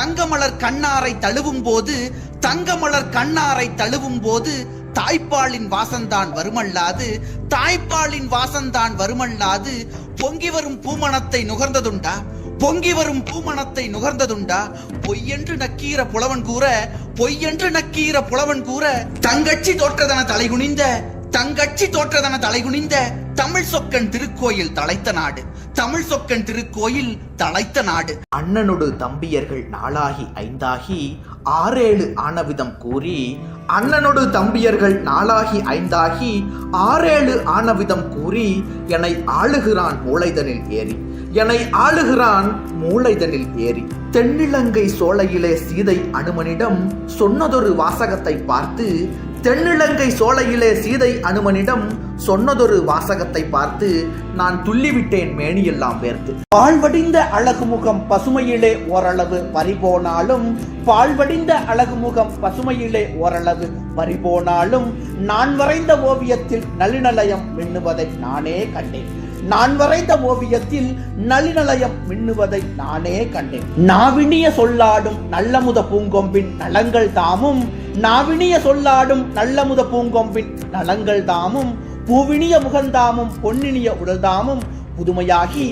தங்கமலர் கண்ணாரை தழுவும் போது தங்கமலர் கண்ணாரை தழுவும் போது தாய்ப்பாலின் வாசந்தான் வருமல்லாது தாய்ப்பாலின் வாசந்தான் வருமல்லாது பொங்கி வரும் பூமணத்தை நுகர்ந்ததுண்டா? பொங்கி வரும் பூமணத்தை நுகர்ந்ததுண்டா? பொய்யென்று நக்கீர புலவன் கூற பொய்யென்று நக்கீர புலவன் கூற தங்கச்சி தோற்றதன தலைகுனிந்த தங்கச்சி தோற்றதன தலைகுனிந்த தமிழ் சொக்கன் திருக்கோயில் தலைத்த நாடு. தமிழ் சொக்கன் திருக்கோயில் தலைத்த நாடு. அண்ணனொடு தம்பியர்கள் நாளாகி ஐந்தாகி ஆறேழு ஆனவிதம் கூறி அண்ணனொடு தம்பியர்கள் நாளாகி ஐந்தாகி ஆறேழு ஆனவிதம் கூறி என்னை ஆளுகிறான் மூளைதனில் ஏறி. என்னை ஆளுகிறான் மூளைதனில் ஏறி. தென்னிலங்கை சோலையிலே சீதை அனுமனிடம் சொன்னதொரு வாசகத்தை பார்த்து தென்னிலங்கை சோலையிலே சீதை அனுமனிடம் சொன்னதொரு வாசகத்தை பார்த்து நான் துள்ளிவிட்டேன் மேனியெல்லாம் வேர்த்து. பால்வடிந்த அழகுமுகம் பசுமையிலே ஓரளவு பறிபோனாலும் பால்வடிந்த அழகுமுகம் பசுமையிலே ஓரளவு பறிபோனாலும் நான் வரைந்த ஓவியத்தில் நளினலயம் மின்னுவதை நானே கண்டேன். நான் வரைந்த ஓவியத்தில் நளினலயம் மின்னுவதை நானே கண்டேன். நாவினிய சொல்லாடும் நல்லமுத பூங்கொம்பின் நலங்கள் தாமும் நாவினிய சொல்லாடும் நல்லமுத பூங்கொம்பின் நலங்கள் தாமும் பூவினிய முகந்தாமும் பொன்னினிய உடல்தாமும் புதுமையாகி